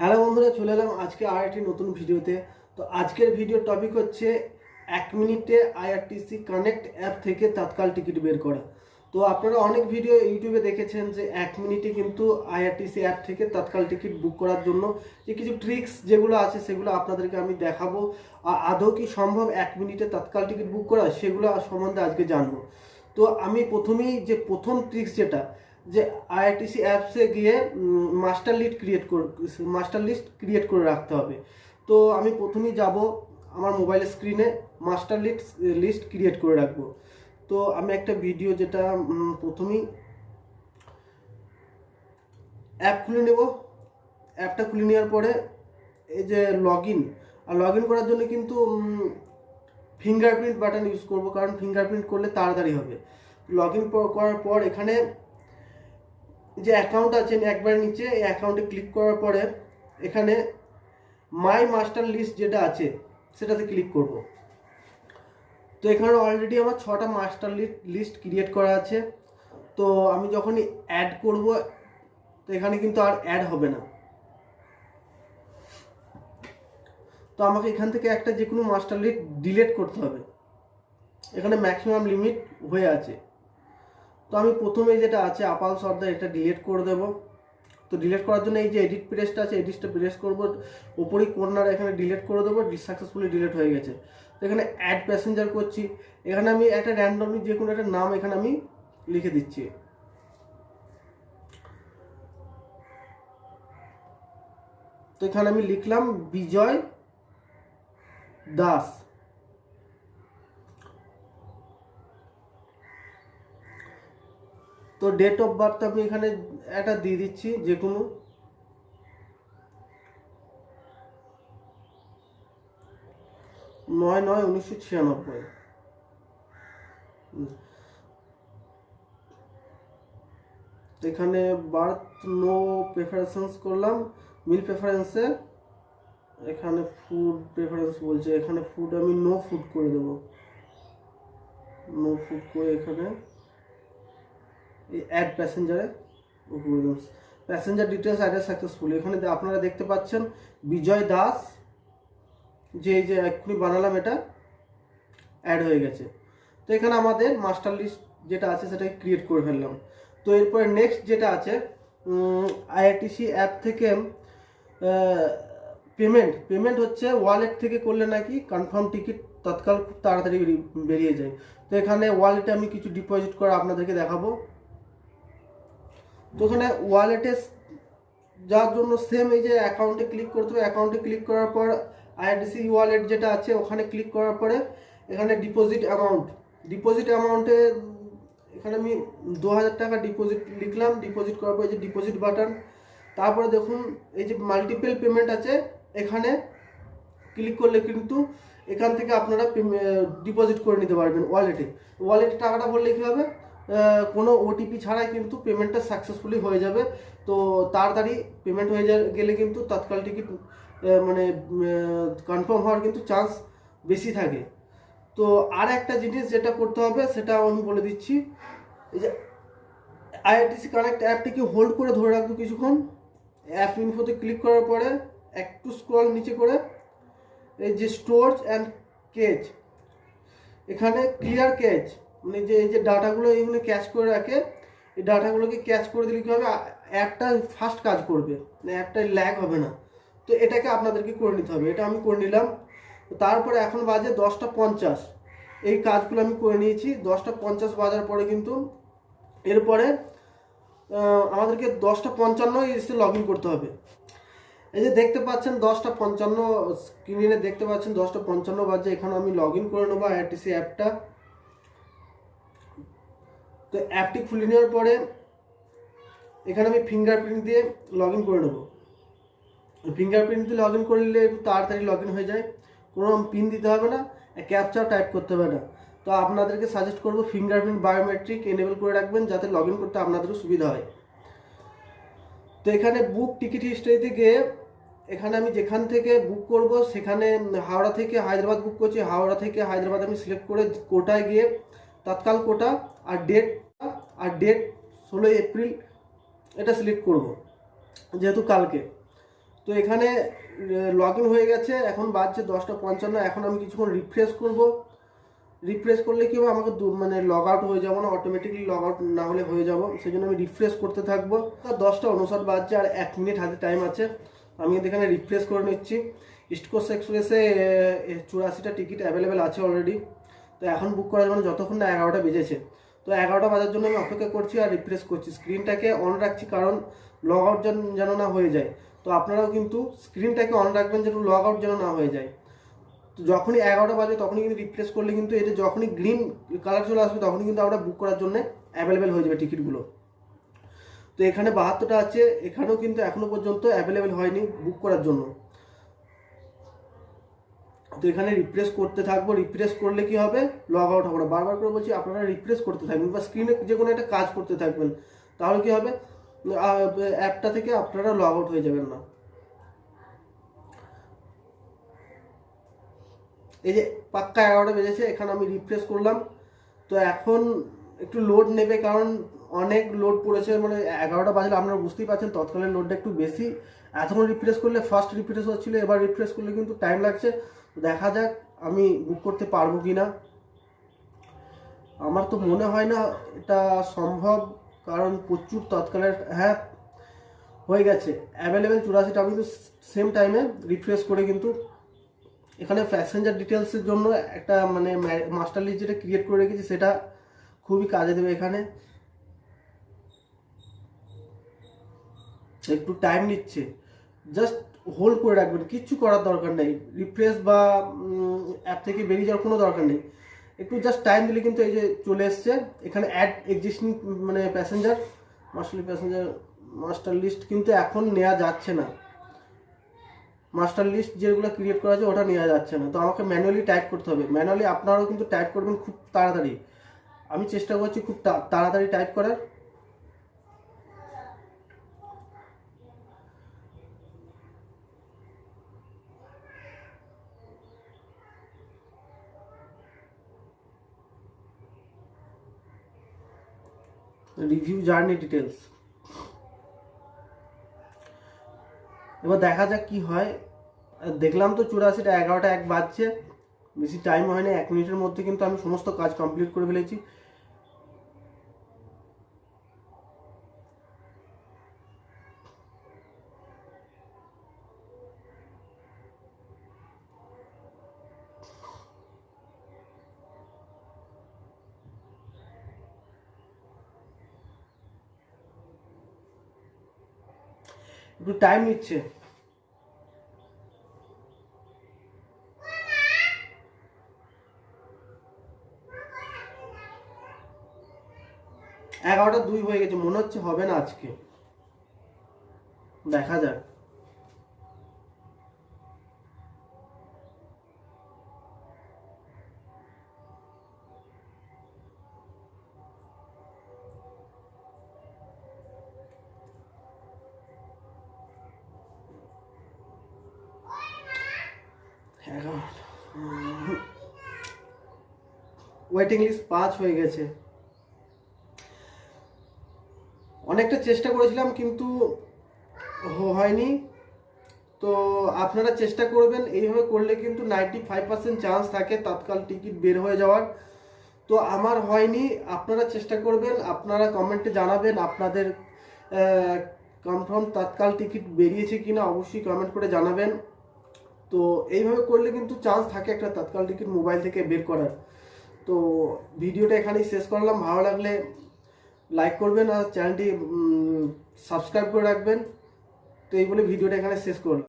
Hello বন্ধুরা, চলে এলাম আজকে আর একটি নতুন ভিডিওতে। তো আজকের ভিডিওর টপিক হচ্ছে এক মিনিটে আইআরটিসি কানেক্ট অ্যাপ থেকে তাৎকাল টিকিট বের করা। তো আপনারা অনেক ভিডিও ইউটিউবে দেখেছেন যে এক মিনিটে কিন্তু আইআরটিসি অ্যাপ থেকে তৎকাল টিকিট বুক করার জন্য যে কিছু ট্রিক্স যেগুলো আছে, সেগুলো আপনাদেরকে আমি দেখাবো। আর আদৌ কি সম্ভব এক মিনিটে তৎকাল টিকিট বুক করা, সেগুলো সম্বন্ধে আজকে জানব। তো আমি প্রথমেই যে প্রথম ট্রিক্স যেটা যে আইআরটিসি অ্যাপসে গিয়ে মাস্টার লিস্ট ক্রিয়েট করে মাস্টার লিস্ট ক্রিয়েট করে রাখতে হবে। তো আমি প্রথমেই যাব আমার মোবাইলের স্ক্রিনে মাস্টার লিস্ট লিস্ট ক্রিয়েট করে রাখব। তো আমি একটা ভিডিও যেটা প্রথমেই অ্যাপ খুলে নেব। অ্যাপটা খুলে নেওয়ার পরে এই যে লগ ইন আর লগ ইন করার জন্য কিন্তু ফিঙ্গারপ্রিন্ট বাটন ইউজ করব, কারণ ফিঙ্গারপ্রিন্ট করলে তাড়াতাড়ি হবে। লগ ইন করার পর এখানে যে অ্যাকাউন্ট আছে একবার নিচে এই অ্যাকাউন্টে ক্লিক করার পরে এখানে মাই মাস্টার লিস্ট যেটা আছে, সেটাতে ক্লিক করব। তো এখানে অলরেডি আমার ছটা মাস্টার লিস্ট ক্রিয়েট করা আছে। তো আমি যখনই অ্যাড করব, তো এখানে কিন্তু আর অ্যাড হবে না। তো আমাকে এখান থেকে একটা যে কোনো মাস্টার লিস্ট ডিলিট করতে হবে। এখানে ম্যাক্সিমাম লিমিট হয়ে আছে। তো আমি প্রথমে যেটা আছে, আপাল সর্দার, এটা ডিলিট করে দেব। তো ডিলিট করার জন্য এই যে এডিট প্রেসটা আছে এডিটটা প্রেস করব, ওপরেই কর্নার এখানে ডিলিট করে দেবো সাকসেসফুলি ডিলিট হয়ে গেছে। তো এখানে অ্যাড প্যাসেঞ্জার করছি। এখানে আমি একটা র্যান্ডমলি যে কোনো একটা নাম এখানে আমি লিখে দিচ্ছি। তো এখানে আমি লিখলাম বিজয় দাস। তো ডেট অফ বার্থ আমি এখানে একটা দিয়ে দিচ্ছি, যে কোনো। নয় নয় উনিশশো ছিয়ানব্বই। এখানে বার্থ নো প্রেফারেন্স করলাম মিল প্রেফারেন্সে এখানে ফুড প্রেফারেন্স বলছে, এখানে ফুড আমি নো ফুড করে দেবো। নো ফুড করে এখানে। অ্যাড প্যাসেঞ্জারে প্যাসেঞ্জার ডিটেলস অ্যাড সাকসেসফুল এখানে আপনারা দেখতে পাচ্ছেন বিজয় দাস, যে এই যে এক্ষুনি বানালাম এটা অ্যাড হয়ে গেছে। তো এখানে আমাদের মাস্টার লিস্ট যেটা আছে সেটাকে ক্রিয়েট করে ফেললাম। তো এরপরে নেক্সট যেটা আছে আইআরটিসি অ্যাপ থেকে পেমেন্ট পেমেন্ট হচ্ছে ওয়ালেট থেকে করলে নাকি কনফার্ম টিকিট তৎকাল খুব তাড়াতাড়ি বেরিয়ে যায়। তো এখানে ওয়ালেটে আমি কিছু ডিপোজিট করে আপনাদেরকে দেখাবো। তো ওখানে ওয়ালেটে যাওয়ার জন্য সেম এই যে অ্যাকাউন্টে ক্লিক করতে হবে। অ্যাকাউন্টে ক্লিক করার পর আইআরডিসি ওয়ালেট যেটা আছে, ওখানে ক্লিক করার পরে এখানে ডিপোজিট অ্যামাউন্ট ডিপোজিট অ্যামাউন্টে এখানে আমি দু হাজার টাকা ডিপোজিট লিখলাম। ডিপোজিট করার পর এই যে ডিপোজিট বাটন তারপরে দেখুন এই যে মাল্টিপল পেমেন্ট আছে, এখানে ক্লিক করলে কিন্তু এখান থেকে আপনারা ডিপোজিট করে নিতে পারবেন ওয়ালেটে ওয়ালেটে টাকাটা ভরলে কী হবে? কোনো ওটিপি ছাড়াই কিন্তু পেমেন্টটা সাকসেসফুলি হয়ে যাবে। তো তাড়াতাড়ি পেমেন্ট হয়ে গেলে কিন্তু তৎকাল টিকিট মানে কনফার্ম হওয়ার কিন্তু চান্স বেশি থাকে। তো আর একটা জিনিস যেটা করতে হবে সেটা আমি বলে দিচ্ছি। এই যে আইআরটিসি কানেক্ট অ্যাপটিকে হোল্ড করে ধরে রাখব কিছুক্ষণ? অ্যাপ ইনফোতে ক্লিক করার পরে একটু স্ক্রল নিচে করে, এই যে স্টোরস অ্যান্ড কেজ এখানে ক্লিয়ার ক্যাচ মানে যে, এই যে ডাটাগুলো এইগুলো ক্যাচ করে রাখে, এই ডাটাগুলোকে ক্যাচ করে দিলে কী হবে? একটা ফাস্ট কাজ করবে মানে অ্যাপটা ল্যাগ হবে না। তো এটাকে আপনাদেরকে করে নিতে হবে। এটা আমি করে নিলাম। তারপরে এখন বাজে দশটা পঞ্চাশ। এই কাজগুলো আমি করে নিয়েছি। দশটা পঞ্চাশ বাজার পরে কিন্তু এরপরে আমাদেরকে দশটা পঞ্চান্ন এসে লগ করতে হবে। এই যে দেখতে পাচ্ছেন দশটা পঞ্চান্ন স্ক্রিনে দেখতে পাচ্ছেন দশটা পঞ্চান্ন বাজে। এখানে আমি লগ করে নেব আইআরটিসি অ্যাপটা তো অ্যাপটি খুলে নেওয়ার পরে এখানে আমি ফিঙ্গারপ্রিন্ট দিয়ে লগ ইন করে নেব। ফিঙ্গারপ্রিন্ট দিয়ে লগ ইন করলে তাড়াতাড়ি লগ ইন হয়ে যায়। কোনো পিন দিতে হবে না ক্যাপচাও টাইপ করতে হবে না। তো আপনাদেরকে সাজেস্ট করব ফিঙ্গারপ্রিন্ট বায়োমেট্রিক এনেবল করে রাখবেন, যাতে লগ ইন করতে আপনাদেরও সুবিধা হয়। তো এখানে বুক টিকিট হিস্ট্রিতে গিয়ে এখানে আমি যেখান থেকে বুক করব, সেখানে হাওড়া থেকে হায়দ্রাবাদ বুক করছি। হাওড়া থেকে হায়দ্রাবাদ আমি সিলেক্ট করে কোটায় গিয়ে, তৎকাল কোটা আর ডেট আর ডেট ষোলোই এপ্রিল এটা সিলেক্ট করব, যেহেতু কালকে। তো এখানে লগ হয়ে গেছে, এখন বাজছে দশটা পঞ্চান্ন, এখন আমি কিছুক্ষণ রিফ্রেশ করব। রিফ্রেশ করলে কি হবে? আমাকে মানে লগ আউট হয়ে যাব না অটোমেটিকলি লগ আউট না হলে হয়ে যাব সেই জন্য আমি রিফ্রেশ করতে থাকব। আর দশটা উনষাট বাজছে, আর এক মিনিট হাতে টাইম আছে। আমি এখানে রিফ্রেশ করে নিচ্ছি। ইস্ট কোস্ট এক্সপ্রেসে চুরাশিটা টিকিট অ্যাভেলেবেল আছে অলরেডি তো এখন বুক করার জন্য যতক্ষণ না এগারোটা বেজেছে। তো এগারোটা বাজার জন্য আমি অপেক্ষা করছি আর রিফ্রেশ করছি। স্ক্রিনটাকে অন রাখছি কারণ লগ আউট যেন না হয়ে যায়। তো আপনারাও কিন্তু স্ক্রিনটাকে অন রাখবেন যেন লগ আউট যেন না হয়ে যায়। তো যখনই এগারোটা বাজে তখনই কিন্তু রিপ্লেস করলে কিন্তু এটা যখনই গ্রিন কালার চলে আসবে তখনই কিন্তু আমরা বুক করার জন্য অ্যাভেলেবেল হয়ে যাবে টিকিটগুলো তো এখানে বাহাত্তরটা আছে। এখানেও কিন্তু এখনও পর্যন্ত অ্যাভেলেবেল হয়নি বুক করার জন্য। তো এখানে রিপ্রেস করতে থাকব রিপ্রেস করলে কি হবে? লগ আউট হবে না। বারবার করে বলছি, আপনারা রিপ্রেস করতে থাকবেন বা স্ক্রিনে যে কোনো একটা কাজ করতে থাকবেন, তাহলে কি হবে? অ্যাপটা থেকে আপনারা লগ আউট হয়ে যাবেন না। এই যে পাক্কা এগারোটা বেজেছে, এখানে আমি রিফ্রেশ করলাম। তো এখন একটু লোড নেবে, কারণ অনেক লোড পড়েছে মানে এগারোটা বাজলে আপনারা বুঝতেই পারছেন তৎকালীন লোডটা একটু বেশি। এতক্ষণ রিফ্রেশ করলে ফার্স্ট রিফ্রেশ হচ্ছিল, এবার রিফ্রেশ করলে কিন্তু টাইম লাগছে। দেখা যাক আমি বুক করতে পারব কি না আমার তো মনে হয় না এটা সম্ভব, কারণ প্রচুর তৎকালের হ্যাঁ হয়ে গেছে। অ্যাভেলেবেল চুরাশিটা আমি কিন্তু সেম টাইমে রিফ্রেশ করে কিন্তু এখানে প্যাসেঞ্জার ডিটেলসের জন্য একটা মানে মাস্টার লিস্ট যেটা ক্রিয়েট করে রেখেছি সেটা খুবই কাজে দেবে এখানে। একটু টাইম নিচ্ছে। জাস্ট হোল্ড করে রাখবেন, কিচ্ছু করার দরকার নেই। রিফ্রেশ বা অ্যাপ থেকে বেরিয়ে যাওয়ার কোনো দরকার নেই। একটু জাস্ট টাইম দিলে কিন্তু এই যে চলে এসছে, এখানে অ্যাড এক্সিস্টিং মানে প্যাসেঞ্জার মাস্টারলি প্যাসেঞ্জার মাস্টার লিস্ট কিন্তু এখন নেওয়া যাচ্ছে না। মাস্টার লিস্ট যেগুলো ক্রিয়েট করা আছে, ওটা নেওয়া যাচ্ছে না। তো আমাকে ম্যানুয়ালি টাইপ করতে হবে। ম্যানুয়ালি আপনারাও কিন্তু টাইপ করবেন খুব তাড়াতাড়ি। আমি চেষ্টা করছি খুব তাড়াতাড়ি টাইপ করার। রিভিউ জার্নি ডিটেলস এবার দেখা যাক কি হয়। দেখলাম তো চুরাশিটা, এগারোটা এক বাজছে। বেশি টাইম হয়নি, এক মিনিটের মধ্যে কিন্তু আমি সমস্ত কাজ কমপ্লিট করে ফেলেছি। একটু টাইম নিচ্ছে। এগারোটা দুই হয়ে গেছে মনে হচ্ছে হবে না আজকে। দেখা যাক। ওয়েটিং লিস্ট পাঁচ হয়ে গেছে। অনেকটা চেষ্টা করেছিলাম কিন্তু হয়নি। তো আপনারা চেষ্টা করবেন, এইভাবে করলে কিন্তু নাইনটি ফাইভ পার্সেন্ট চান্স থাকে তৎকাল টিকিট বের হয়ে যাওয়ার। তো আমার হয়নি, আপনারা চেষ্টা করবেন, আপনারা কমেন্টে জানাবেন আপনাদের কনফার্ম তৎকাল টিকিট বেরিয়েছে কি না অবশ্যই কমেন্ট করে জানাবেন। তো এইভাবে করলে কিন্তু চান্স থাকে একটা তৎকাল টিকিট মোবাইল থেকে বের করার। তো ভিডিওটা এখানেই শেষ করলাম। ভালো লাগলে লাইক করবেন আর চ্যানেলটি সাবস্ক্রাইব করে রাখবেন। তো এই বলে ভিডিওটা এখানে শেষ করলাম।